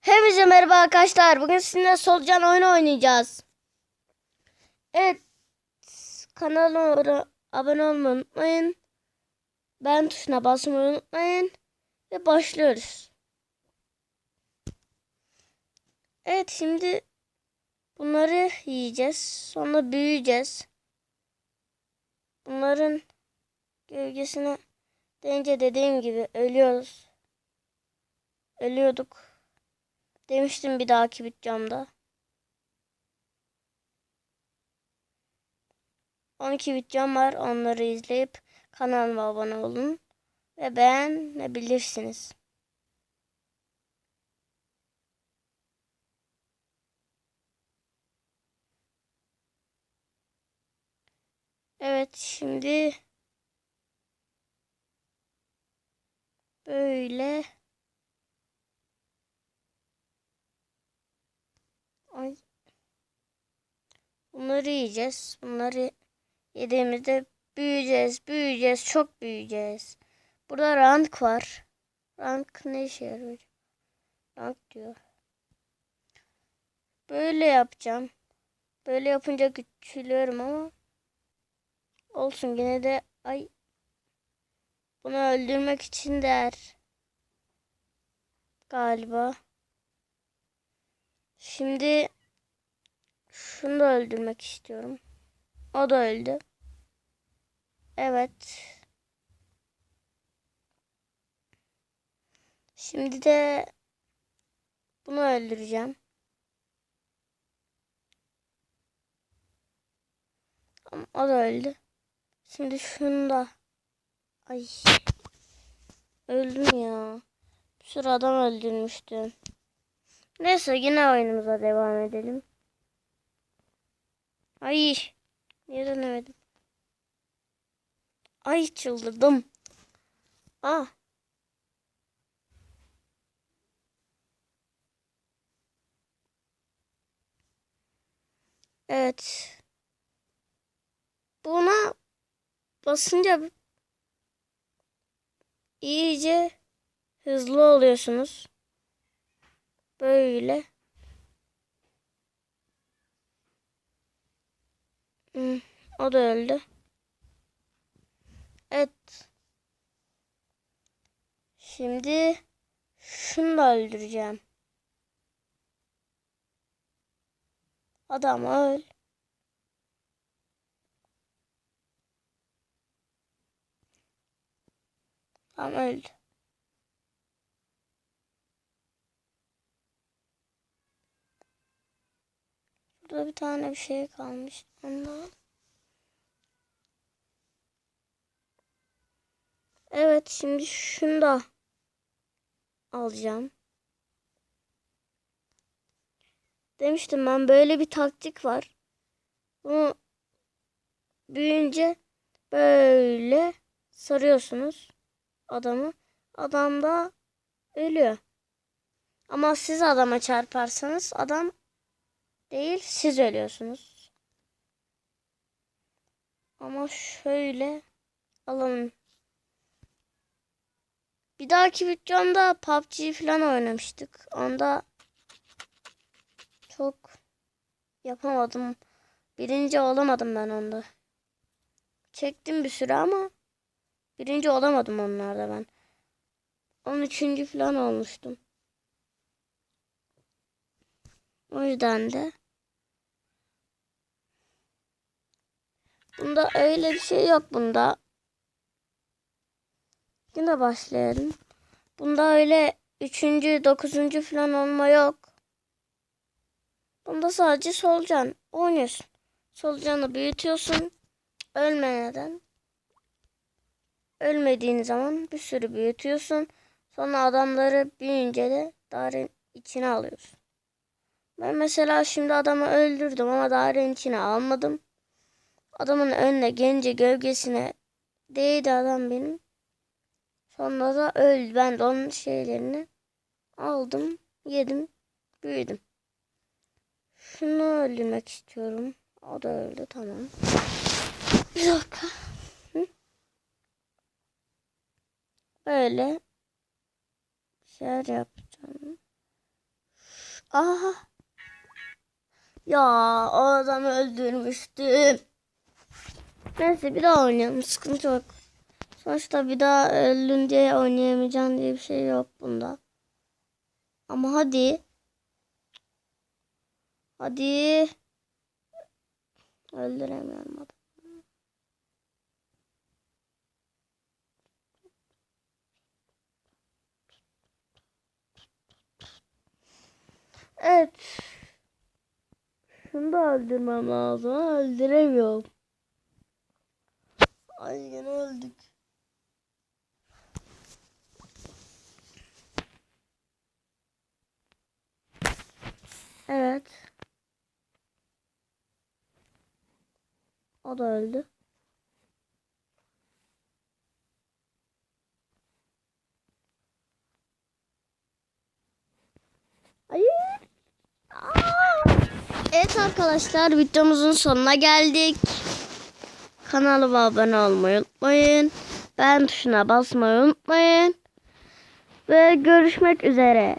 Hepinize merhaba arkadaşlar. Bugün sizinle solucan oyunu oynayacağız. Evet. Kanalıma abone- olmayı unutmayın. Ben tuşuna basmayı unutmayın. Ve başlıyoruz. Evet şimdi bunları yiyeceğiz. Sonra büyüyeceğiz. Bunların gölgesine değince dediğim gibi ölüyoruz. Ölüyorduk. Demiştim bir dahaki videomda. 12 videom var. Onları izleyip kanalıma abone olun. Ve beğenebilirsiniz. Evet şimdi böyle Ay. Bunları yiyeceğiz. Bunları yediğimizde büyüyeceğiz, büyüyeceğiz, çok büyüyeceğiz. Burada rank var. Rank ne işe yarıyor? Rank diyor. Böyle yapacağım. Böyle yapınca küçülüyorum ama olsun yine de ay bunu öldürmek için değer. Galiba. Şimdi şunu da öldürmek istiyorum. O da öldü. Evet. Şimdi de bunu öldüreceğim. O da öldü. Şimdi şunu da. Ay. Öldüm ya. Bir sürü adam öldürmüştüm. Neyse yine oyunumuza devam edelim. Ay. Niye dönemedim? Ay çıldırdım. Ah. Evet. Buna basınca iyice hızlı oluyorsunuz. Böyle. Hmm, o da öldü. Evet. Şimdi şunu da öldüreceğim. Adam öl. Tamam öldü. Burada bir tane bir şey kalmış. Ondan. Evet şimdi şunu da alacağım. Demiştim ben böyle bir taktik var. Bunu büyüyünce böyle sarıyorsunuz adamı. Adam da ölüyor. Ama siz adama çarparsanız adam değil siz ölüyorsunuz. Ama şöyle alalım. Bir dahaki videomda PUBG falan oynamıştık. Onda çok yapamadım. Birinci olamadım ben onda. Çektim bir süre ama birinci olamadım onlarda ben. 13. falan olmuştum. O yüzden de bunda öyle bir şey yok bunda. Yine başlayalım. Bunda öyle üçüncü, dokuzuncu falan olma yok. Bunda sadece solucan oynuyorsun. Solucanı büyütüyorsun. Ölmeden. Ölmediğin zaman bir sürü büyütüyorsun. Sonra adamları büyüyünce de dairenin içine alıyorsun. Ben mesela şimdi adamı öldürdüm ama dairenin içine almadım. Adamın önüne gelince gölgesine değdi adam benim. Sonra da öldü. Ben de onun şeylerini aldım, yedim, büyüdüm. Şunu öldürmek istiyorum. O da öldü tamam. Bir dakika. Hı? Böyle şeyler yapacağım. Aha. Ya o adamı öldürmüştüm. Neyse bir daha oynayalım. Sıkıntı yok. Sonuçta bir daha öldün diye oynayamayacaksın diye bir şey yok bunda. Ama hadi. Hadi. Öldüremiyorum adamı. Evet. Şunu da öldürmem lazım öldüremiyorum. Ay yine öldük. Evet. O da öldü. Hayır. Aa! Evet arkadaşlar videomuzun sonuna geldik. Kanalıma abone olmayı unutmayın. Beğen tuşuna basmayı unutmayın. Ve görüşmek üzere.